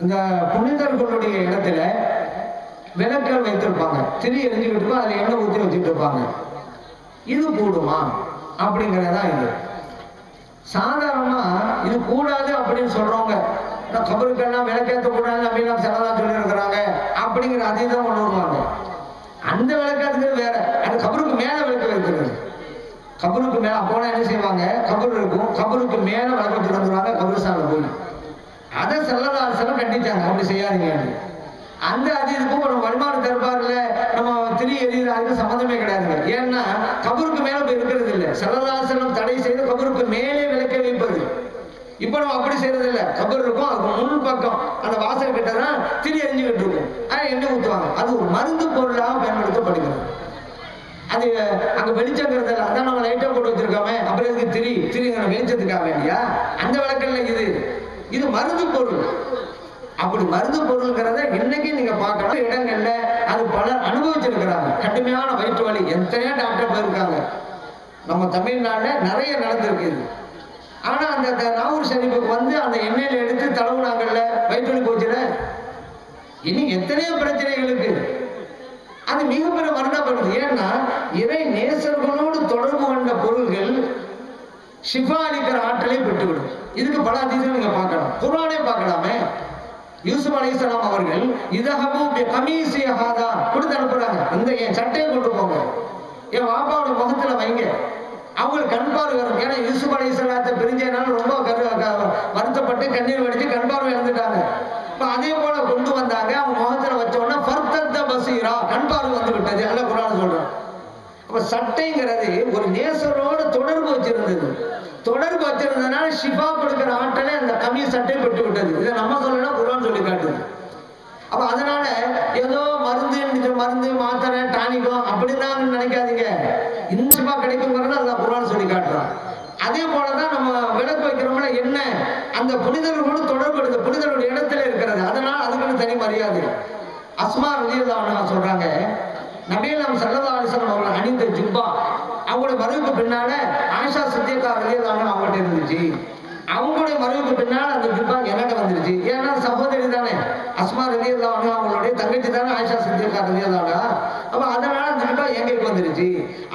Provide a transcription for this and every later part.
இந்த புனிதர்களுடைய இடத்துல விளக்கல் வைத்திருப்பாங்க. திரி எரிஞ்சுக்கிட்டு இருக்கும் அதில் எண்ணெய் ஊற்றி வச்சுட்டு இருப்பாங்க இது கூடுமா? அப்படிங்கிறதான் இது. சாதாரணமா இது கூடாது அப்படின்னு சொல்றவங்க நான் கபருக்கெல்லாம் விளக்கேற்ற கூடாது அப்படின்னு சிலதான் சொல்லியிருக்கிறாங்க அப்படிங்கிற அதீதம் கொண்டு வருவாங்க. அந்த விளக்கேற்றுக்கிறது வேற. அது கபருக்கு மேல விளக்கு வைக்கிறது. கபருக்கு மேல அப்போனா என்ன செய்வாங்க? கபர் இருக்கும். கபருக்கு மேல விளக்கத்துக்கு வந்துருவாங்க கபருஸ்தானில் போய். அதை செல்லதாசனம் கண்டிச்சாங்க அப்படி செய்யாதீங்க. அந்த அதீதுக்கும் ஒரு வருமான தருவார்ல நம்ம திரி எரியுற அதுக்கு சம்மந்தமே கிடையாதுங்க ஏன்னா கபருக்கு மேல போய் இருக்கிறது இல்லை. செல்லதாசனம் தடை செய்து கபருக்கு மேலே விளக்க வைப்பது. இப்ப நம்ம அப்படி செய்யறது இல்ல. கபர் இருக்கும் அதுக்கு முன் பக்கம். அந்த வாசல் கிட்ட தான் திரி எரிஞ்சுக்கிட்டு இருக்கும் ஆனா எண்ணெய் ஊத்துவாங்க. அது ஒரு மருந்து பொருளாக பயன்படுத்தப்படுகிறது. அது அங்க வெளிச்சங்கிறது இல்ல அதான் நம்ம லைட்டா போட்டு வச்சிருக்கோமே. அப்புறம் இதுக்கு திரி? திரி வெளிச்சத்துக்காக வேண்டியா? அந்த விளக்கல்ல இது. இது மருந்து பொருள். அப்படி மருந்து பொருள்ங்கிறத இன்னைக்கு நீங்க பார்க்கலாம் இடங்கள்ல அது பலர் அனுபவிச்சிருக்கிறாங்க. கடுமையான வயிற்று வலி. எத்தனையோ டாக்டர் போயிருக்காங்க. நம்ம தமிழ்நாட்டுல நிறைய நடந்திருக்கு இது. ஆனா அந்த நாகூர் ஷரீஃபுக்கு வந்து அந்த எண்ணெயில எடுத்து தடவுனாங்கல்ல வயிற்று வலி போச்சுல? இனி எத்தனையோ பிரச்சனைகளுக்கு அது மிகப்பெரிய மரணப்படுது ஏன்னா இறை நேசர்களோடு தொடர்பு கொண்ட பொருள்கள் ஷிஃபா அளிக்கிற ஆற்றலை பெற்றுவிடும். இதுக்கு பல அதிசயம் நீங்க பார்க்கலாம். குரானே பார்க்கலாமே. யூசுப் அலைஹிஸ்ஸலாம் அவர்கள் இதகமும் கமீசியகாதா கொடுத்து அனுப்புறாங்க. இந்த என் சட்டையை கொண்டு போங்க. என் வாப்பாவோட முகத்துல வைங்க. அவங்களுக்கு கண் பார்வை வரும். ஏன்னா யூசுப் அலைஹிஸ்ஸலாத்தை பிரிஞ்சதுனால ரொம்ப வருத்தப்பட்டு கண்ணீர் வடிச்சு கண் பார்வை இழந்துட்டாங்க. இப்போ அதே போல கொண்டு வந்தாங்க. அவங்க முகத்துல வச்ச உடனே ஃபர்தத்த பசீரா கண் பார்வை வந்து விட்டது அல்ல குரான் சொல்றேன். அப்ப சட்டைங்கிறது ஒரு நேசரோடு தொடர்பு வச்சிருந்தது. தொடர்பு வச்சிருந்ததுனால ஷிஃபா கொடுக்கிற ஆற்றலை அந்த கம்மி சட்டை பெற்று விட்டது இதை நம்ம சொல்லலாம் குரான் சொல்லி காட்டுது. அப்ப அதனால ஏதோ மருந்து மருந்து மாத்திரை டானிக்கோ அப்படின்னு நினைக்காதீங்க. இந்த ஷிஃபா கிடைக்குங்கிறத அதான் குரான் சொல்லி காட்டுறான். அதே போலதான் நம்ம விளக்கு வைக்கிறோம்ல என்ன? அந்த புனிதர்களோடு தொடர்பு இருக்குது புனிதர்களுடைய இடத்துல இருக்கிறது. அதனால அதுக்குன்னு தனி மரியாதை. அஸ்மா ரலியல்லாஹு சொல்றாங்க நபியல்லாம் சல்லல்லாஹு அலைஹி அவர்கள் அணிந்த ஜிப்பா அவங்களோட மறைவுக்கு பின்னால ஆஷா சித்தியக்கா ரலியல்லாஹு அவங்கள்ட்ட இருந்துச்சு. அவங்களுடைய மறைவுக்கு பின்னால் அந்த ஜுப்பா எனக்கு வந்துருச்சு. ஏன்னா சகோதரி தானே. அஸ்மா ரலியல்லாஹு அவங்களுடைய தங்கச்சி தானே ஆயிஷா சித்தியக்கா ரலியல்லாஹு அப்ப அதனால அந்த ஜுப்பா எங்களுக்கு வந்துருச்சு.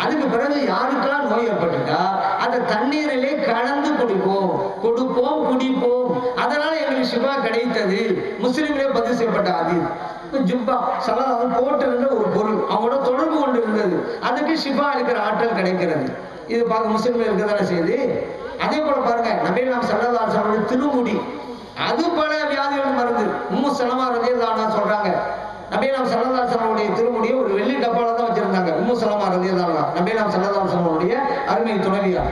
அதுக்கு பிறகு யாருக்கெல்லாம் நோய் ஏற்பட்டுட்டா அந்த தண்ணீரிலே கலந்து குடிப்போம். கொடுப்போம் குடிப்போம். அதனால எங்களுக்கு சிவா கிடைத்தது. முஸ்லிம்களே பதிவு செய்யப்பட்ட அது ஜுப்பா சலதாவும் போட்டிருந்த ஒரு பொருள். அவங்களோட தொடர்பு கொண்டு இருந்தது. அதுக்கு சிவா அளிக்கிற ஆற்றல் கிடைக்கிறது. இது பார்க்க முஸ்லிம்கள் இருக்கதான செய்து அதே போல பாருங்க நபீலாம் சல்லதாசனுடைய திருமுடி. அது பல வியாதிகள் மருந்து. உம்மு சலமா ரதியல்லானா சொல்றாங்க. நபீலாம் சல்லதாசனுடைய திருமுடியை ஒரு வெள்ளி டப்பால தான் வச்சிருந்தாங்க. உம்மு சலமா ரதியல்லானா நபீலாம் சல்லதாசனுடைய அருமை துணைவியா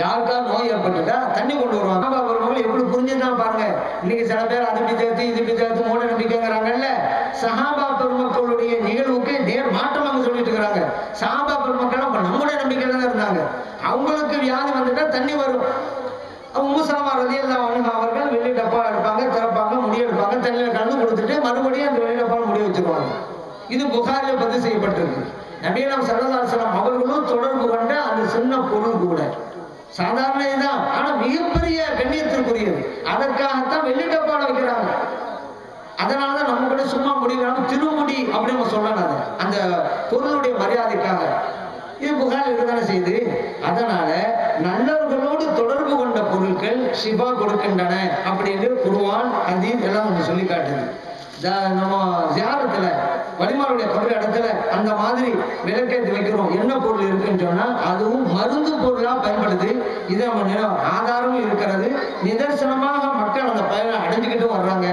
யாருக்கா நோய் ஏற்பட்டுட்டா தண்ணி கொண்டு வருவாங்க. ஆமா, வரும்போது எப்படி புரிஞ்சுதான் பாருங்க. இன்னைக்கு சில பேர் அது பிஜேத்து இது பிஜேத்து மூட நம்பிக்கைங்கிறாங்கல்ல. சஹாபா பெருமக்களுடைய நிகழ்வுக்கு நேர் மாற்றம் அவங்க சொல்லிட்டு இருக்கிறாங்க. சஹாபா பெருமக்கள் அப்ப நம்முடைய நம்பிக்கையில தான் இருந்தாங்க அவங்களுக்கு வியாதி வந்துட்டா தண்ணி வரும் முசலமா அவர்கள் வெள்ளி டப்பா எடுப்பாங்க திறப்பாங்க முடிவு எடுப்பாங்க தண்ணியில் கலந்து கொடுத்துட்டு மறுபடியும் அந்த வெள்ளி டப்பாவில் முடிவு வச்சிருவாங்க. இது புகாரில் பதிவு செய்யப்பட்டிருக்கு. நபீனம் சரதாசனம் அவர்களும் தொடர்பு கொண்ட அந்த சின்ன பொருள் கூட. சாதாரண இதுதான். ஆனா மிகப்பெரிய கண்ணியத்திற்குரியது. அதற்காகத்தான் வெள்ளி டப்பாவில் வைக்கிறாங்க. அதனாலதான் நம்ம கூட சும்மா முடிக்கிறாங்க திருமுடி அப்படின்னு சொல்லணும் அந்த பொருளுடைய இது புகார் தானே செய்யுது அதனால நல்லவர்களோடு தொடர்பு கொண்ட பொருட்கள் சிவா கொடுக்கின்றன அப்படின்னு குருவான் ஹதீஸ் எல்லாம் ஒன்று சொல்லி காட்டுது. நம்ம ஜியாரத்துல வலிமாருடைய கபர் இடத்துல அந்த மாதிரி விளக்கேற்றி வைக்கிறோம். என்ன பொருள் இருக்குன்னு சொன்னா அதுவும் மருந்து பொருளா பயன்படுது. இது நம்ம ஆதாரமும் இருக்கிறது. நிதர்சனமாக மக்கள் அந்த பயனும் அடைஞ்சுக்கிட்டு வர்றாங்க.